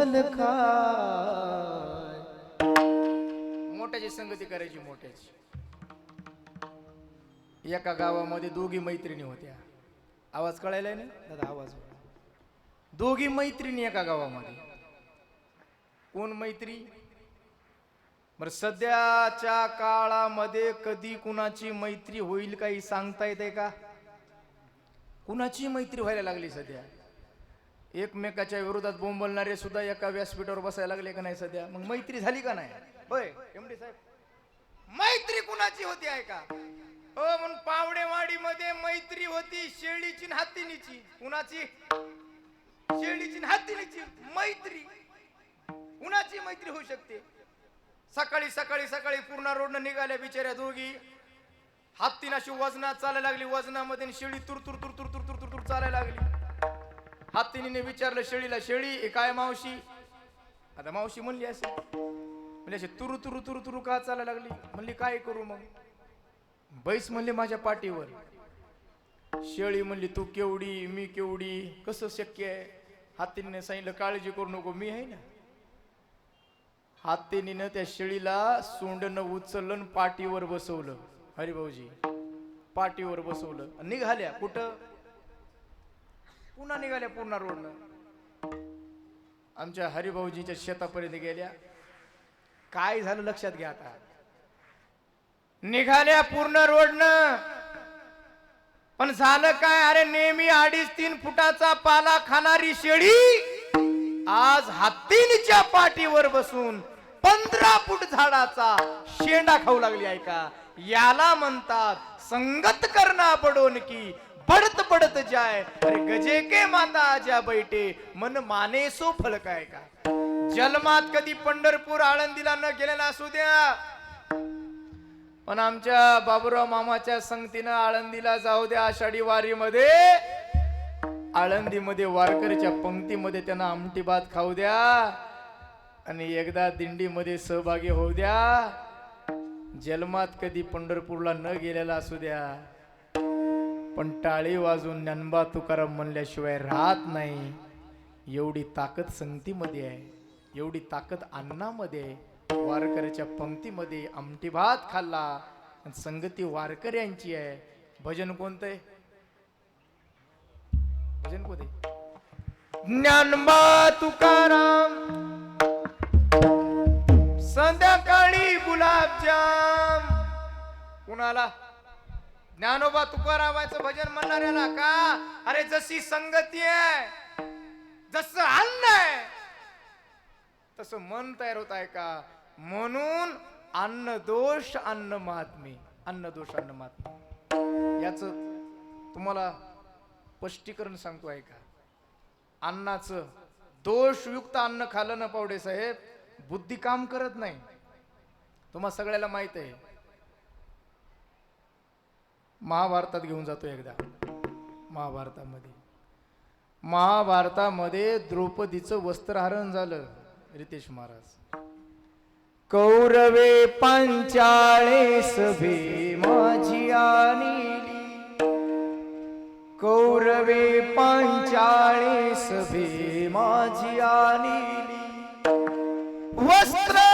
फल खाय. मोठ्याची संगती करायची मोठ्याची. एका गावामध्ये दोघी मैत्रिणी होत्या. आवाज कळायला ना दादा आवाज दोघी मैत्रिणी एका गावामध्ये. कोण मैत्री? बर सध्याच्या काळामध्ये कधी कुणाची मैत्री होईल काही सांगता येते का? कुणाची मैत्री व्हायला लागली सध्या? एकमेकाच्या विरोधात बोंबलणारे सुद्धा एका व्यासपीठावर बसायला लागले का नाही सध्या? मग मैत्री झाली का नाही? होय. एमडी साहेब. मैत्री कुणाची होती आहे का हो म्हणून पावडेवाडी मध्ये मैत्री होती शेळीची न हत्तीनीची कुणाची? शेळीची न हत्तीनीची मैत्री. कुणाची मैत्री होऊ शकते? सकाळी सकाळी सकाळी पूर्ण रोडनं निघाल्या बिचाऱ्या दोघी. हत्तीन अशी वजनात चालायला लागली. वजनामध्ये शेळी तुर तुर तुर तुर तुर तुर तुर तुर चालायला लागली. हत्तीने विचारलं शेळीला शेळी हे काय मावशी? आता मावशी म्हणली असे म्हणजे अशी तुरु तुरु तुरु तुरु का चालायला लागली? म्हणली काय करू मग? बैस म्हणले माझ्या पाठीवर. शेळी म्हणली तू केवडी मी केवढी कसं शक्य आहे? हातीने सांगितलं काळजी करू नको मी आहे ना. हत्तीनीनं त्या शेळीला सोंडनं उचललं पाठीवर बसवलं. हरिभाऊजी पाठीवर बसवलं. आणि निघाल्या कुठं? पुन्हा निघाल्या पूर्ण रोडनं. आमच्या हरिभाऊजीच्या शेतापर्यंत गेल्या. काय झालं लक्षात घ्या आता. निघाल्या पूर्ण रोडनं. पण झालं काय? अरे नेहमी अडीच तीन फुटाचा पाला खाणारी शेळी आज हत्तीच्या पाठीवर बसून पंधरा फूट झाडाचा शेंडा खाऊ लागली आहे का याला म्हणतात संगत करणा पडोन की पडत पडत जाय. अरे गजे के माता ज्या बैठे. मन माने सो फलक आहे का? जन्मात कधी पंढरपूर आळंदीला न गेलेला असू द्या. पण आमच्या बाबुराव मामाच्या संगतीनं आळंदीला जाऊ द्या आषाढी वारीमध्ये. आळंदीमध्ये वारकरीच्या पंक्तीमध्ये त्यांना आमटी भात खाऊ द्या. आणि एकदा दिंडीमध्ये सहभागी होऊ द्या. जन्मात कधी पंढरपूरला न गेलेला असू द्या. पण टाळी वाजून ज्ञानबा तुकाराम म्हणल्याशिवाय राहत नाही. एवढी ताकद संगतीमध्ये आहे. एवढी ताकद अन्नामध्ये आहे. वारकऱ्याच्या पंक्तीमध्ये आमटी भात खाल्ला. संगती वारकऱ्यांची आहे. भजन कोणतं आहे? भजन कोणते ज्ञानबा तुकाराम. संध्याकाळी गुलाबजाम. कुणाला? ज्ञानोबा तुकारामाचं भजन म्हणणाऱ्याला का? अरे जशी संगती आहे जसं अन्न आहे तस मन तयार होत आहे का? म्हणून अन्न दोष अन्न महात्मे अन्न दोष अन्न महात्मे याच तुम्हाला स्पष्टीकरण सांगतो आहे का? अन्नाचं दोषयुक्त अन्न खाल्लं ना पावडे साहेब बुद्धी काम करत नाही. तुम्हा सगळ्याला माहीत आहे महाभारतात घेऊन जातो एकदा. महाभारतामध्ये. महाभारतामध्ये द्रौपदीचं वस्त्रहरण झालं रितेश महाराज. कौरवे पांचाळे माझी आणली. कौरवे पांचाळे माझी आणली. वस्त्र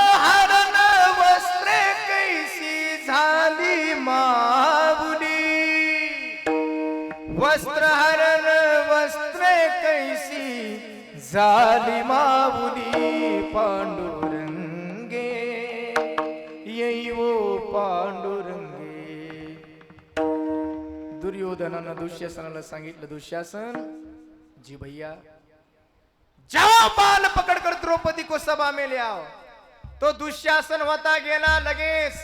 झाली माऊली पांडुरंगे. येई ओ पांडुरंगे. दुर्योधनानं दुःशासनाला सांगितलं दुःशासन जी भैया जेव्हा बाल पकडकर द्रौपदी को सभा में ले आओ तो दुःशासन होता गेला लगेच.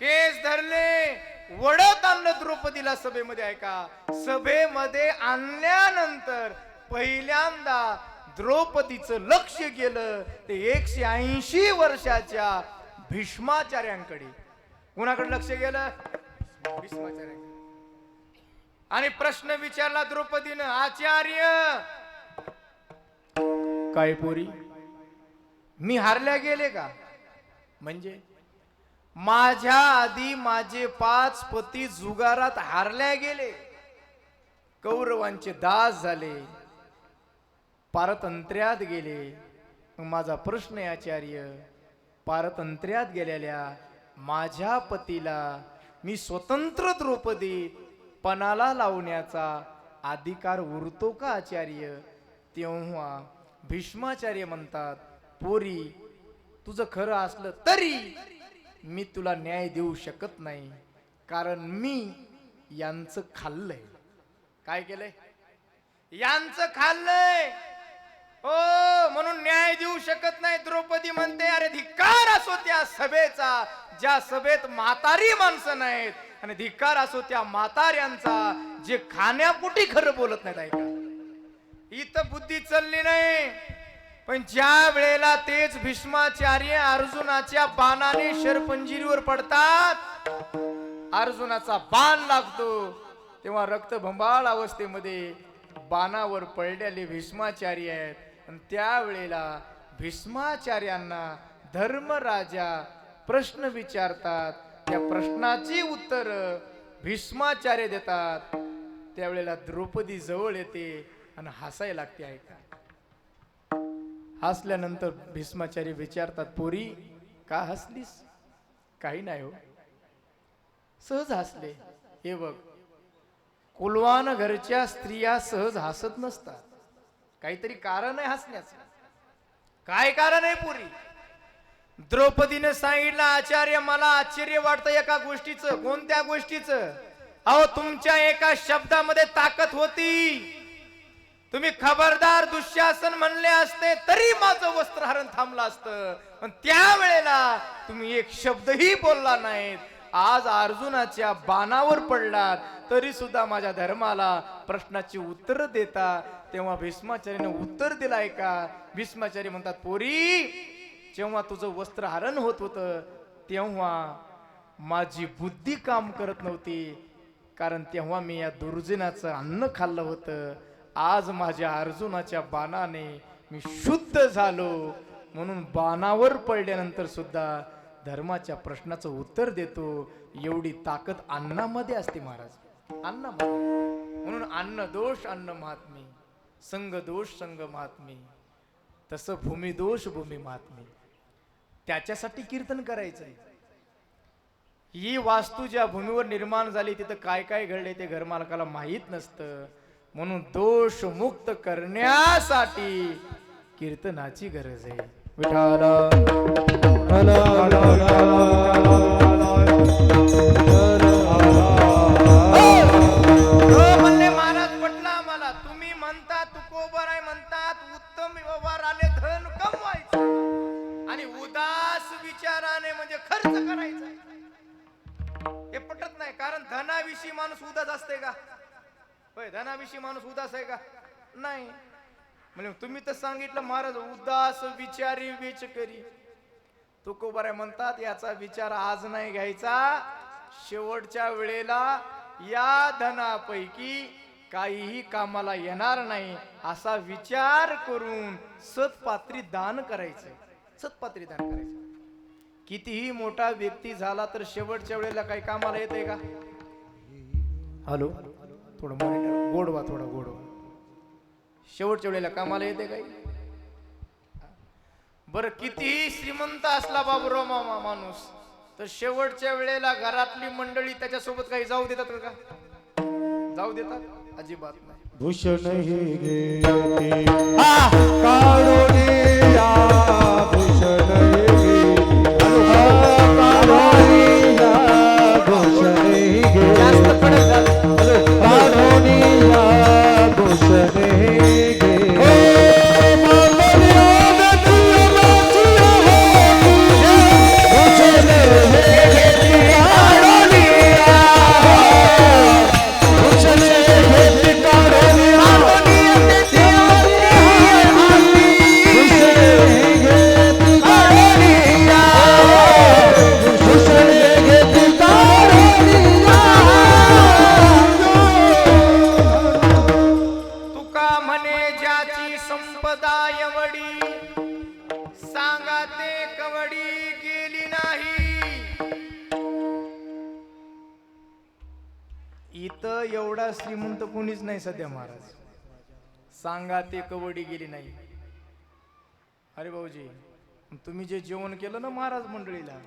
केस धरले वडत आणलं द्रौपदीला सभेमध्ये ऐका. सभेमध्ये आणल्यानंतर पहिल्यांदा द्रौपदीचं लक्ष गेलं ते एकशे ऐंशी वर्षाच्या भीष्माचार्यांकडे. कुणाकडे लक्ष गेलं? भीष्माचार्यांकडे. आणि प्रश्न विचारला द्रौपदीनं आचार्य काय पोरी? मी हारल्या गेले का? म्हणजे? माझ्या आधी माझे पाच पती जुगारात हारल्या गेले. कौरवांचे दास झाले. पारतंत्र्यात गेले. मग माझा प्रश्न आहे आचार्य. पारतंत्र्यात गेलेल्या माझ्या पतीला मी स्वतंत्र द्रौपदी पणाला लावण्याचा अधिकार उरतो का आचार्य? तेव्हा भीष्माचार्य म्हणतात पोरी तुझं खरं असलं तरी मी तुला न्याय देऊ शकत नाही. कारण मी यांचं खाल्लंय. काय केलंय? यांचं खाल्लंय. हो म्हणून न्याय देऊ शकत नाही. द्रौपदी म्हणते अरे धिक्कार असो त्या सभेचा ज्या सभेत म्हातारी माणसं नाहीत आणि धिक्कार असो त्या म्हाताऱ्यांचा जे खाण्यापुटी खरं बोलत नाहीत ऐका. इथं बुद्धी चालली नाही. पण ज्या वेळेला तेच भीष्माचार्य अर्जुनाच्या बाणाने शरपंजिरीवर पडतात अर्जुनाचा बाण लागतो तेव्हा रक्तभंबाळ अवस्थेमध्ये बाणावर पडलेले भीष्माचार्य आहेत. आणि त्यावेळेला भीष्माचार्यांना धर्मराजा प्रश्न विचारतात. त्या प्रश्नाची उत्तर भीष्माचार्य देतात. त्यावेळेला द्रौपदी जवळ येते आणि हसायला लागते ऐका. हसल्यानंतर भीष्माचार्य विचारतात पोरी का हसलीस? काही नाही हो. सहज हसले. हे बघ कुलवान घरच्या स्त्रिया सहज हसत नसतात. काहीतरी कारण आहे हसण्याचं. काय कारण आहे पुरी? द्रौपदीने सांगितलं आचार्य मला आश्चर्य वाटतं एका गोष्टीचं कोणत्या गोष्टीचं? अहो तुमच्या एका शब्दामध्ये ताकद होती. तुम्ही खबरदार दुःशासन म्हणले असते तरी माझं वस्त्रहरण थांबलं असतं. पण त्यावेळेला तुम्ही एक शब्दही बोलला नाहीत. आज अर्जुनाच्या बाणावर पडलात तरी सुद्धा माझ्या धर्माला प्रश्नाची उत्तर देता. तेव्हा भीष्माचार्याने उत्तर दिलाय का भीष्माचार्य म्हणतात पोरी जेव्हा तुझं वस्त्र हरण होत होतं तेव्हा माझी बुद्धी काम करत नव्हती. कारण तेव्हा मी या दुर्जनाचं अन्न खाल्लं होतं. आज माझ्या अर्जुनाच्या बाणाने मी शुद्ध झालो. म्हणून बाणावर पडल्यानंतर सुद्धा धर्माच्या प्रश्नाचं उत्तर देतो. एवढी ताकद अन्नामध्ये असते महाराज. अन्न म्हणून अन्न दोष अन्न महात्मी. संघ दोष संग महात्मी. तसं भूमिदोष भूमी महात्मी. त्याच्यासाठी कीर्तन करायचंय. ही वास्तू ज्या भूमीवर निर्माण झाली तिथं काय काय घडले ते घरमालकाला माहीत नसतं. म्हणून दोष मुक्त करण्यासाठी कीर्तनाची गरज आहे. तुम्ही म्हणता आहे म्हणतात. उत्तम व्यवहार आले धन आणि उदास विचाराने म्हणजे खर्च हे पटत नाही कारण धनाविषयी माणूस उदास असते का? धनाविषयी माणूस उदास आहे का? नाही. म्हणजे तुम्ही तर सांगितलं महाराज उदास विचारी विच करी तुकोबर आहे म्हणतात याचा विचार आज नाही घ्यायचा. शेवटच्या वेळेला या धनापैकी काहीही कामाला येणार नाही. असा विचार करून सतपात्री दान करायचं. सतपात्री दान करायचं. कितीही मोठा व्यक्ती झाला तर शेवटच्या वेळेला काही कामाला येते का? हॅलो? थोडं गोडवा थोडा गोडवा. शेवटच्या वेळेला कामाला येते काही? बर कितीही श्रीमंत असला बाबूराव मामा माणूस तर शेवटच्या वेळेला घरातली मंडळी त्याच्यासोबत काही जाऊ देतात का? जाऊ देतात? अजिबात नाही. भूषण ही भूषण कवडी गेली नाही. इथं एवढा श्रीमंत कोणीच नाही सध्या महाराज. सांगा ते कवडी गेली नाही. अरे भाऊजी तुम्ही जे जेवण केलं ना महाराज मंडळीला